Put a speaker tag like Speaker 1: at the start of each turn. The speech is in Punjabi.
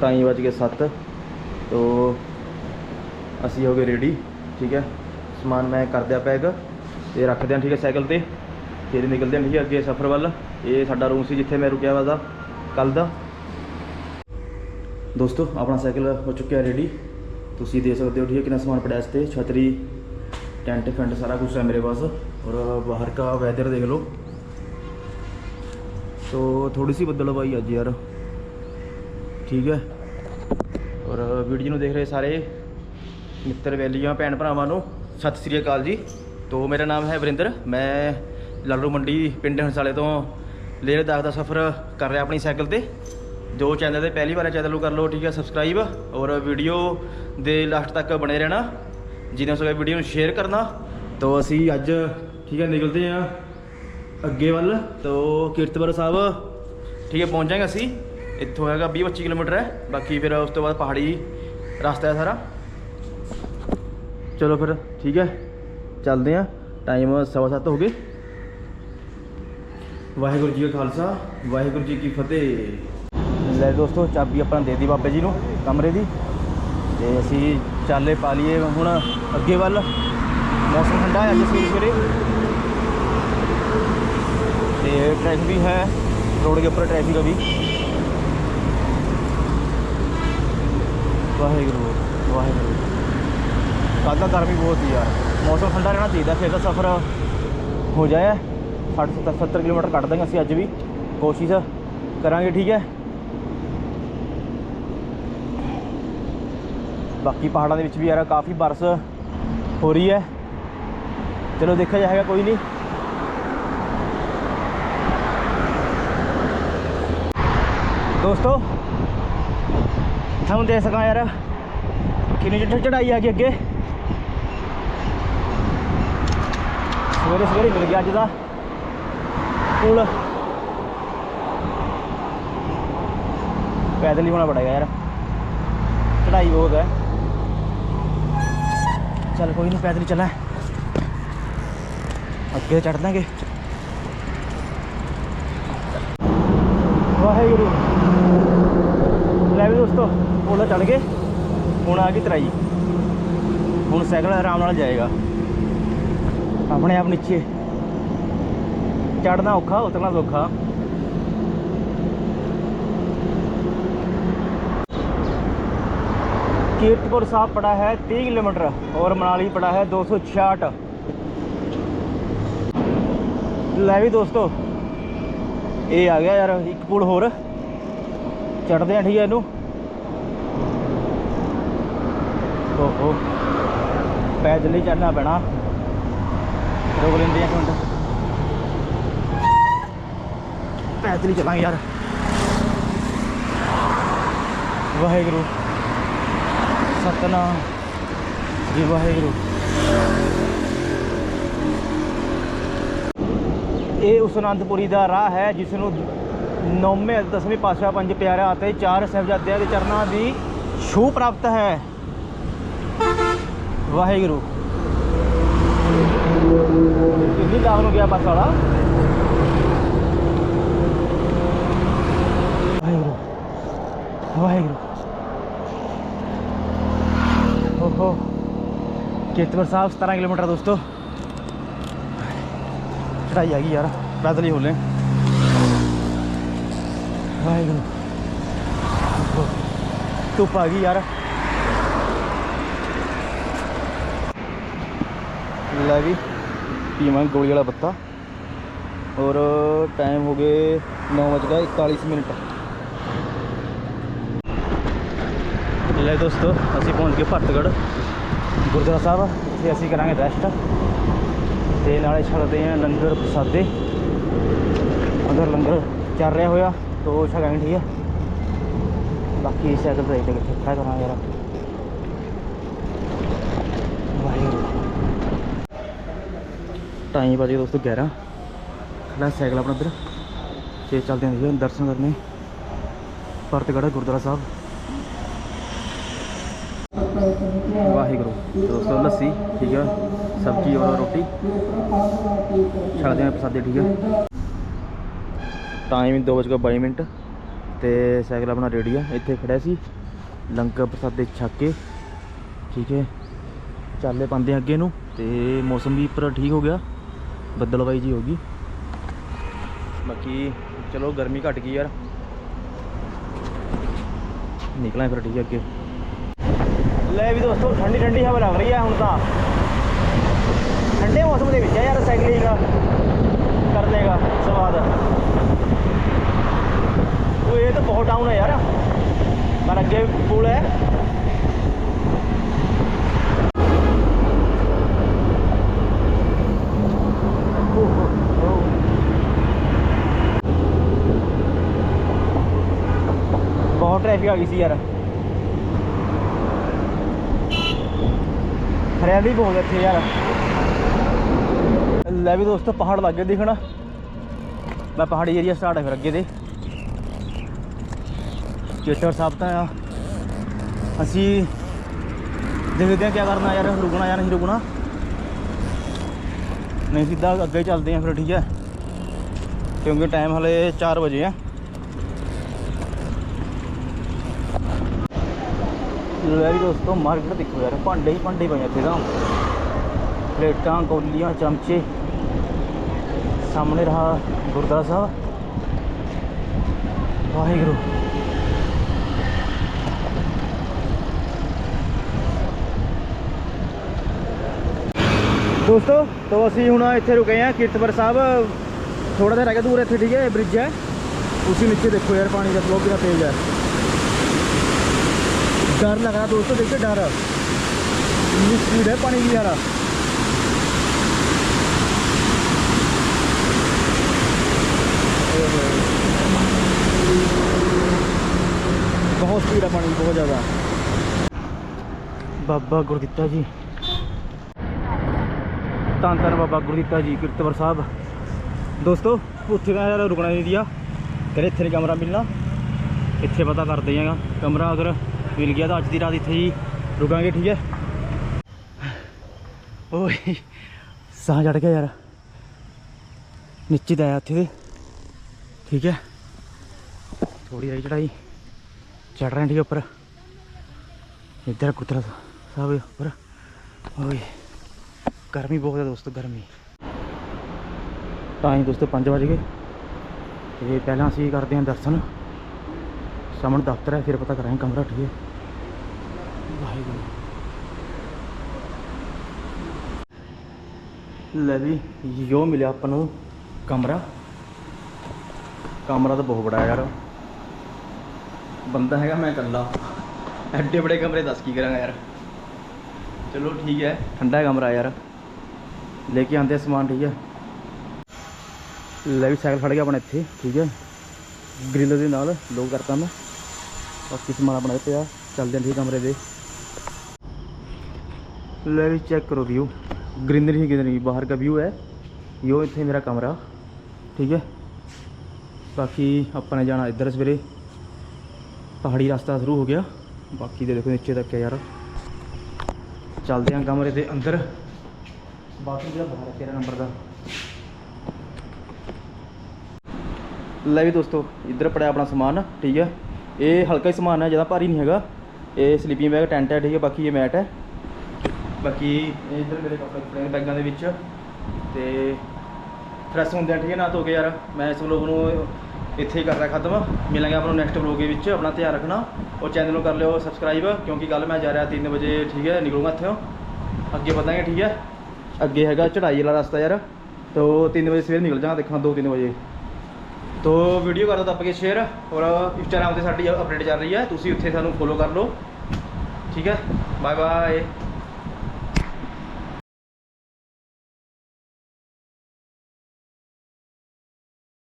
Speaker 1: ਟਾਈਮ ਵੱਜ ਕੇ 7 ਤੋਂ ਅਸੀਂ ਹੋ ਗਏ ਰੈਡੀ ਠੀਕ ਹੈ? ਸਮਾਨ ਮੈਂ ਕਰ ਦਿਆ ਪੈਗ ਤੇ ਰੱਖ ਦਿਆਂ ਠੀਕ ਹੈ, ਸਾਈਕਲ ਤੇ। ਫਿਰ ਨਿਕਲਦੇ ਹਾਂ, ਠੀਕ ਹੈ, ਅੱਗੇ ਸਫਰ ਵੱਲ। ਇਹ ਸਾਡਾ ਰੂਮ ਸੀ ਜਿੱਥੇ ਮੈਂ ਰੁਕਿਆ ਵਾ ਦਾ ਕੱਲ ਦਾ। ਦੋਸਤੋ, ਆਪਣਾ ਸਾਈਕਲ ਹੋ ਚੁੱਕਿਆ ਰੈਡੀ ਤੁਸੀਂ ਦੇਖ ਸਕਦੇ ਹੋ, ਠੀਕ ਹੈ, ਕਿੰਨਾ ਸਮਾਨ ਪੜਿਆ ਇਸ ਤੇ। ਛਤਰੀ, ਟੈਂਟ, ਫੈਂਟ ਸਾਰਾ ਕੁਝ ਹੈ ਮੇਰੇ ਪਾਸ। और बाहर का वेदर देख लो तो थोड़ी सी बदलवाई ਅੱਜ ਯਾਰ ਠੀਕ ਹੈ ਔਰ ਵੀਡੀਓ ਨੂੰ ਦੇਖ ਰਹੇ ਸਾਰੇ ਮਿੱਤਰ ਵੈਲੀਆਂ ਭੈਣ ਭਰਾਵਾਂ ਨੂੰ ਸਤਿ ਸ੍ਰੀ ਅਕਾਲ ਜੀ ਤੋਂ ਮੇਰਾ ਨਾਮ ਹੈ ਵਰਿੰਦਰ ਮੈਂ ਲਾਲੂ ਮੰਡੀ ਪਿੰਡ ਹੰਸਾਲੇ ਤੋਂ ਲੇਹ ਲਦਾਖ ਦਾ ਸਫ਼ਰ ਕਰ ਰਿਹਾ ਆਪਣੀ ਸਾਈਕਲ ਤੇ ਜੋ ਚੈਨਲ ਤੇ ਪਹਿਲੀ ਵਾਰ ਚੈਨਲ ਨੂੰ ਕਰ ਲਓ ਠੀਕ ਹੈ ਸਬਸਕ੍ਰਾਈਬ ਔਰ ਵੀਡੀਓ ਦੇ ਲਾਸਟ ਤੱਕ ਬਣੇ ਰਹਿਣਾ ਜਿਹਨੇ ਉਸ ਵੀਡੀਓ ਨੂੰ ਸ਼ੇਅਰ ਕਰਨਾ ਤੋਂ ਅਸੀਂ ਅੱਜ ਠੀਕ ਹੈ, ਨਿਕਲਦੇ ਆ ਅੱਗੇ ਵੱਲ। ਤੋਂ ਕੀਰਤਪੁਰ ਸਾਹਿਬ, ਠੀਕ ਹੈ, ਪਹੁੰਚ ਜਾਏਗਾ ਅਸੀਂ। ਇੱਥੋਂ ਹੈਗਾ 20 25 ਕਿਲੋਮੀਟਰ ਹੈ। ਬਾਕੀ ਫਿਰ ਉਸ ਤੋਂ ਬਾਅਦ ਪਹਾੜੀ ਰਸਤਾ ਹੈ ਸਾਰਾ। ਚਲੋ ਫਿਰ, ਠੀਕ ਹੈ, ਚੱਲਦੇ ਆ ਟਾਈਮ ਸਵਾ ਸੱਤ ਹੋ ਗਏ। ਵਾਹਿਗੁਰੂ ਜੀ ਕਾ ਖਾਲਸਾ, ਵਾਹਿਗੁਰੂ ਜੀ ਕੀ ਫਤਿਹ। ਲੈ ਦੋਸਤੋ, ਚਾਬੀ ਆਪਣਾ ਦੇ ਦੀ ਬਾਬੇ ਜੀ ਨੂੰ, ਕਮਰੇ ਦੀ। ਤੇ ਅਸੀਂ ਚਾਲੇ ਪਾ ਲਈਏ ਹੁਣ ਅੱਗੇ ਵੱਲ। ਮੌਸਮ ਠੰਡਾ ਹੈ ਅੱਜ ਸਵੇਰੇ ਸਵੇਰੇ ਤੇ ट्रैफिक भी है रोड के ऊपर ट्रैफिक अभी ਵਾਹਿਗੁਰੂ ਵਾਹਿਗੁਰੂ ਕੱਲ੍ਹ ਤਾਂ ਗਰਮੀ ਬਹੁਤ ਸੀ ਯਾਰ ਮੌਸਮ ਠੰਡਾ ਰਹਿਣਾ ਚਾਹੀਦਾ ਫਿਰ ਤਾਂ ਸਫ਼ਰ ਹੋ ਜਾਏ 60 70 70 ਕਿਲੋਮੀਟਰ ਕੱਢ ਦਾਂਗੇ ਅਸੀਂ ਅੱਜ ਵੀ ਕੋਸ਼ਿਸ਼ ਕਰਾਂਗੇ ਠੀਕ ਹੈ ਬਾਕੀ ਪਹਾੜਾਂ ਦੇ ਵਿੱਚ ਵੀ ਯਾਰ ਕਾਫੀ ਬਰਸ ਹੋ ਰਹੀ ਹੈ ਚਲੋ ਦੇਖਿਆ ਜਾਏਗਾ ਕੋਈ ਨਹੀਂ ਦੋਸਤੋ, ਤੁਹਾਨੂੰ ਦੇ ਸਕਾਂ ਯਾਰ, ਕਿੰਨੀ ਚੜ ਚੜਾਈ ਆ ਗਈ ਅੱਗੇ। ਸਵੇਰੇ ਸਵੇਰੇ ਮਿਲ ਗਿਆ ਅੱਜ ਦਾ ਪੁਲ। ਪੈਦਲ ਹੀ ਹੋਣਾ ਪੜੇਗਾ ਯਾਰ। ਚੜਾਈ ਬਹੁਤ ਹੈ। ਚੱਲ ਕੋਈ ਨਹੀਂ ਪੈਦਲ ਹੀ ਚੱਲਾਂ। ਅੱਗੇ ਚੜ ਦਾਂਗੇ। ਵਾਹਿਗੁਰੂ। ਲੈ ਵੀ ਦੋਸਤੋ ਪੁਲ ਚੜ ਗਏ ਹੁਣ ਆ ਗਈ ਤਰਾਈ ਹੁਣ ਸਾਈਕਲ ਆਰਾਮ ਨਾਲ ਜਾਏਗਾ ਆਪਣੇ ਆਪ ਨੀਚੇ ਚੜਨਾ ਔਖਾ ਉਤਰਨਾ ਸੌਖਾ कीर्तपुर साहब पड़ा है 30 किलोमीटर और मनाली पड़ा है 266 ਲੈ ਵੀ ਦੋਸਤੋ ਇਹ ਆ ਗਿਆ ਯਾਰ ਇੱਕ ਪੁਲ ਹੋਰ ਚੜਦੇ ਆ ਠੀਕ ਹੈ ਇਹਨੂੰ ਓਹੋ। ਪੈਦਲ ਹੀ ਚੜਨਾ ਪੈਣਾ। ਰੋਕ ਲੈਂਦੇ ਆ ਇੱਕ ਪੈਦਲ ਹੀ ਚੱਲਾਂਗੇ ਯਾਰ। ਵਾਹਿਗੁਰੂ। ਸਤਨਾਮ। ਜੀ ਵਾਹਿਗੁਰੂ। ਇਹ ਉਸ ਅਨੰਦਪੁਰੀ ਦਾ ਰਾਹ ਹੈ ਜਿਸ ਨੂੰ ਨੌਵੇਂ ਅਤੇ ਦਸਵੇਂ ਪਾਤਸ਼ਾਹ ਪੰਜ ਪਿਆਰਿਆਂ ਅਤੇ ਚਾਰ ਸਾਹਿਬਜ਼ਾਦਿਆਂ ਦੇ ਚਰਨਾਂ ਦੀ ਛੂਹ ਪ੍ਰਾਪਤ ਹੈ। ਵਾਹਿਗੁਰੂ। ਕਿੰਨੀ ਦਾਵ ਨੂੰ ਗਿਆ ਬੱਸ ਵਾਲਾ? ਵਾਹਿਗੁਰੂ। ਵਾਹਿਗੁਰੂ। ਓਹੋ। ਕੀਰਤਪੁਰ ਸਾਹਿਬ 17 ਕਿਲੋਮੀਟਰ ਦੋਸਤੋ। ਚੜਾਈ ਆ ਗਈ ਯਾਰ, ਪੈਦਲ ਹੀ ਹੋਲੇ। ਵਾਹਿਗੁਰੂ। ਧੁੱਪ ਆ ਗਈ ਯਾਰ। ਲੈ ਵੀ ਪੀਵਾਂਗੇ ਗੋਲੀ ਵਾਲਾ ਪੱਤਾ। ਔਰ ਟਾਈਮ ਹੋ ਗਏ 9:41 ਮਿੰਟ। ਲੈ ਦੋਸਤੋ, ਅਸੀਂ ਪਹੁੰਚ ਗਏ ਭਰਤਗੜ੍ਹ ਗੁਰਦੁਆਰਾ ਸਾਹਿਬ, ਇੱਥੇ ਅਸੀਂ ਕਰਾਂਗੇ ਰੈਸਟ ਤੇ ਨਾਲੇ ਛਕਦੇ ਹਾਂ ਲੰਗਰ ਪ੍ਰਸਾਦੇ। ਅੰਦਰ ਲੰਗਰ ਚੱਲ ਰਿਹਾ ਹੋਇਆ, ਤੋ ਛਕਾਂਗੇ ਠੀਕ ਹੈ? ਬਾਕੀ ਸਾਈਕਲ ਤੇ ਇੱਥੇ ਕਿੱਥੇ ਖੜਾ ਕਰਾਂ ਯਾਰ ਵਾਹਿਗੁਰੂ ਟਾਈਮ ਬਾਜੀ ਦੋਸਤੋ 11 ਖੜਾ ਸਾਈਕਲ ਆਪਣਾ ਇੱਧਰ। ਤੇ ਚੱਲਦੇ ਹਾਂ ਜੀ ਦਰਸ਼ਨ ਕਰਨੇ। ਭਰਤਗੜ੍ਹ ਗੁਰਦੁਆਰਾ ਸਾਹਿਬ। ਵਾਹਿਗੁਰੂ। ਦੋਸਤੋ, ਲੱਸੀ, ਠੀਕ ਹੈ ਸਬਜ਼ੀ ਔਰ ਰੋਟੀ। ਛਕਦੇ ਹਾਂ ਪ੍ਰਸਾਦੇ, ਠੀਕ ਹੈ ਟਾਈਮ 2:22 ਮਿੰਟ। ਤੇ ਸਾਈਕਲ ਆਪਣਾ ਰੈਡੀ ਆ। ਇੱਥੇ ਖੜਿਆ ਸੀ। ਲੰਗਰ ਪ੍ਰਸਾਦੇ ਛੱਕ ਕੇ। ਠੀਕ ਹੈ। ਚਾਲੇ ਪਾਉਂਦੇ ਅੱਗੇ ਨੂੰ। ਤੇ ਮੌਸਮ ਵੀ ਪਰ ਠੀਕ ਹੋ ਗਿਆ। ਬੱਦਲਵਾਈ ਜੀ ਹੋ ਗਈ। ਬਾਕੀ ਚਲੋ ਗਰਮੀ ਘਟ ਗਈ ਯਾਰ। ਨਿਕਲਾਂ ਫਿਰ ਠੀਕ ਹੈ ਅੱਗੇ। ਲੈ ਵੀ ਦੋਸਤੋ, ਠੰਡੀ ਠੰਡੀ ਹਵਾ ਲੱਗ ਰਹੀ ਹੈ ਹੁਣ ਤਾਂ। ਠੰਡੇ ਮੌਸਮ ਦੇ ਵਿੱਚ ਹੈ ਯਾਰ ਸਾਈਕਲਿੰਗ ਕਰਨੇ ਦਾ ਸਵਾਦ। ਉਹ ਇਹ ਤਾਂ ਬਹੁਤ ਡਾਊਨ ਹੈ ਯਾਰ। ਪਰ ਅੱਗੇ ਪੁਲ ਬਹੁਤ ਟ੍ਰੈਫਿਕ ਆ ਗਈ ਸੀ ਯਾਰ। ਹਰਿਆਲੀ ਬਹੁਤ ਇੱਥੇ ਯਾਰ। ਲੈ ਵੀ ਦੋਸਤੋ, ਪਹਾੜ ਲੱਗੇ ਦਿਖਣਾ ਮੈਂ ਪਹਾੜੀ ਏਰੀਆ ਸਟਾਰਟ ਹੈ ਫਿਰ ਅੱਗੇ ਦੇ। ਚੇਤਰ ਸਾਹਿਬ ਤਾਂ ਆ। ਅਸੀਂ ਦੇਖਦੇ ਹਾਂ ਕੀ ਕਰਨਾ ਯਾਰ, ਰੁਕਣਾ ਜਾਂ ਨਹੀਂ ਰੁਕਣਾ। ਨਹੀਂ ਸਿੱਧਾ ਅੱਗੇ ਚੱਲਦੇ ਹਾਂ ਫਿਰ, ਠੀਕ ਹੈ। ਕਿਉਂਕਿ ਟਾਈਮ ਹਲੇ 4 ਵਜੇ ਆ। ਲੈ ਵੀ ਦੋਸਤੋ ਮਾਰਕੀਟ ਦੇਖੋ ਯਾਰ ਭਾਂਡੇ ਹੀ ਭਾਂਡੇ ਪਏ ਇੱਥੇ ਤਾਂ। ਪਲੇਟਾਂ, ਕੌਲੀਆਂ, ਚਮਚੇ। ਸਾਹਮਣੇ ਰਹਾ ਗੁਰਦੁਆਰਾ ਸਾਹਿਬ। ਵਾਹਿਗੁਰੂ। ਦੋਸਤੋ, ਤੋਂ ਅਸੀਂ ਹੁਣ ਇੱਥੇ ਰੁਕੇ ਆ ਕੀਰਤਪੁਰ ਸਾਹਿਬ। ਥੋੜਾ ਜਿਹਾ ਰਹਿ ਗਿਆ ਦੂਰ ਇੱਥੇ, ਠੀਕ ਹੈ ਬ੍ਰਿਜ ਹੈ। ਉਸੇ ਨੀਚੇ ਦੇਖੋ ਯਾਰ, ਪਾਣੀ ਦਾ ਫਲੋ ਕਿੰਨਾ ਤੇਜ਼ ਹੈ। डर लग रहा दोस्तों देखिए डर इतनी स्पीड है पानी की यार बहुत स्पीड है पानी की, बहुत ज़्यादा ਬਾਬਾ ਗੁਰਦਿੱਤਾ ਜੀ ਧੰਨ ਧੰਨ ਬਾਬਾ ਗੁਰਦਿੱਤਾ ਜੀ ਕੀਰਤਵਰ ਸਾਹਿਬ ਦੋਸਤੋ ਉੱਥੇ ਦਾ ਯਾਰ ਰੁਕਣਾ ਨਹੀਂ ਦਿਆ ਕਹਿੰਦੇ ਇੱਥੇ ਨਹੀਂ ਕਮਰਾ ਮਿਲਣਾ ਇੱਥੇ ਪਤਾ ਕਰਦੇ ਆਂਗਾ ਕਮਰਾ ਅਗਰ ਮਿਲ ਗਿਆ ਤਾਂ ਅੱਜ ਦੀ ਰਾਤ ਇੱਥੇ ਹੀ ਰੁਕਾਂਗੇ, ਠੀਕ ਹੈ? ਓਏ, ਸਾਹ ਚੜ ਗਿਆ ਯਾਰ। ਨਿਸ਼ਚਿਤ ਆਇਆ ਉੱਥੇ। ਦੇ ਠੀਕ ਹੈ? ਥੋੜੀ ਆਈ ਚੜਾਈ ਚੜ ਰਹੇ ਠੀਕ ਉੱਪਰ। ਇੱਧਰ ਕੁਤਰਾ ਸਾਹਿਬ ਉੱਪਰ। ਓਏ, ਗਰਮੀ ਬਹੁਤ ਹੈ ਦੋਸਤੋ, ਗਰਮੀ। ਟਾਈਮ ਦੋਸਤੋ 5 ਵਜ ਗਏ। ਤੇ ਪਹਿਲਾਂ ਅਸੀਂ ਕਰਦੇ ਹਾਂ ਦਰਸ਼ਨ। ਸਾਹਮਣੇ ਦਫ਼ਤਰ ਹੈ, ਫਿਰ ਪਤਾ ਕਰਾਂਗੇ ਕਮਰਾ, ਠੀਕ ਹੈ। ਵਾਹਿਗੁਰੂ ਲੈ ਵੀ, ਯੋ ਮਿਲਿਆ ਆਪਾਂ ਨੂੰ ਕਮਰਾ। ਕਮਰਾ ਤਾਂ ਬਹੁਤ ਬੜਾ ਯਾਰ। ਬੰਦਾ ਹੈਗਾ ਮੈਂ ਇਕੱਲਾ। ਐਡੇ ਬੜੇ ਕਮਰੇ ਦੱਸ ਕੀ ਕਰਾਂਗਾ ਯਾਰ। ਚਲੋ ਠੀਕ ਹੈ, ਠੰਡਾ ਕਮਰਾ ਯਾਰ। ਲੈ ਕੇ ਆਂਦੇ ਸਮਾਨ, ਠੀਕ ਹੈ। ਲੈ ਵੀ ਸਾਈਕਲ ਫੜ ਗਿਆ ਆਪਣਾ ਇੱਥੇ, ਠੀਕ ਹੈ। ਗ੍ਰਿਲ ਦੇ ਨਾਲ ਲੋਕ ਕਰਤਾ ਮੈਂ। ਬਾਕੀ ਸਮਾਨ ਆਪਣਾ ਪਿਆ ਚੱਲਦੇ ਹਾਂ ਠੀਕ ਕਮਰੇ ਦੇ। ਲੈ ਵੀ ਚੈੱਕ ਕਰੋ व्यू ग्रीनरी ही ग्रीनरी बाहर का व्यू है यो ਇੱਥੇ ਮੇਰਾ ਕਮਰਾ ਠੀਕ ਹੈ ਬਾਕੀ ਆਪਾਂ ਨੇ ਜਾਣਾ ਇੱਧਰ ਸਵੇਰੇ ਪਹਾੜੀ ਰਸਤਾ ਸ਼ੁਰੂ ਹੋ ਗਿਆ ਬਾਕੀ ਦੇ ਦੇਖੋ ਨੀਚੇ ਤੱਕ ਹੈ ਯਾਰ ਚੱਲਦੇ ਹਾਂ ਕਮਰੇ ਦੇ ਅੰਦਰ ਬਾਕੀ ਜਿਹੜਾ ਬਾਹਰ ਹੈ ਤੇਰਾ ਨੰਬਰ ਦਾ ਲੈ ਵੀ ਦੋਸਤੋ ਇੱਧਰ ਪੜਿਆ ਆਪਣਾ ਸਮਾਨ ਠੀਕ ਹੈ ਇਹ ਹਲਕਾ ਹੀ ਸਮਾਨ ਹੈ ਜ਼ਿਆਦਾ ਭਾਰੀ ਨਹੀਂ ਹੈਗਾ ਇਹ ਸਲੀਪਿੰਗ ਬੈਗ ਟੈਂਟ ਹੈ ਠੀਕ ਹੈ ਬਾਕੀ ਇਹ ਮੈਟ ਹੈ ਬਾਕੀ ਇਹ ਇੱਧਰ ਮੇਰੇ ਕੱਪੜੇ ਪਏ ਬੈਗਾਂ ਦੇ ਵਿੱਚ ਤੇ ਫਰੈਸ਼ ਹੁੰਦੇ ਆ, ਠੀਕ ਹੈ ਨਾ? ਧੋ ਕੇ ਯਾਰ, ਮੈਂ ਇਸ ਵਲੋਗ ਨੂੰ ਇੱਥੇ ਹੀ ਕਰਦਾ ਖਤਮ। ਮਿਲਾਂਗੇ ਆਪਾਂ ਨੂੰ ਨੈਕਸਟ ਵਲੋਗ ਦੇ ਵਿੱਚ, ਆਪਣਾ ਧਿਆਨ ਰੱਖਣਾ। ਔਰ ਚੈਨਲ ਨੂੰ ਕਰ ਲਿਓ ਸਬਸਕ੍ਰਾਈਬ ਕਿਉਂਕਿ ਕੱਲ ਮੈਂ ਜਾ ਰਿਹਾ 3 ਵਜੇ, ਠੀਕ ਹੈ? ਨਿਕਲੂੰਗਾ ਇੱਥੋਂ। ਅੱਗੇ ਵਧਾਂਗੇ, ਠੀਕ ਹੈ? ਅੱਗੇ ਹੈਗਾ ਚੜਾਈ ਵਾਲਾ ਰਸਤਾ ਯਾਰ। ਤੋ 3 ਵਜੇ ਸਵੇਰ ਨਿਕਲ ਜਾਵਾਂਗਾ, ਦੇਖਾਂ 2-3 ਵਜੇ। ਤੋ ਵੀਡੀਓ ਕਰ ਦਿਓ ਦੱਬ ਕੇ ਸ਼ੇਅਰ ਔਰ ਇੰਸਟਾਗ੍ਰਾਮ ਤੇ ਸਾਡੀ ਅਪਡੇਟ ਚੱਲ ਰਹੀ ਹੈ। ਤੁਸੀਂ ਉੱਥੇ ਸਾਨੂੰ ਫੋਲੋ ਕਰ ਲਓ। ਠੀਕ ਹੈ? Bye bye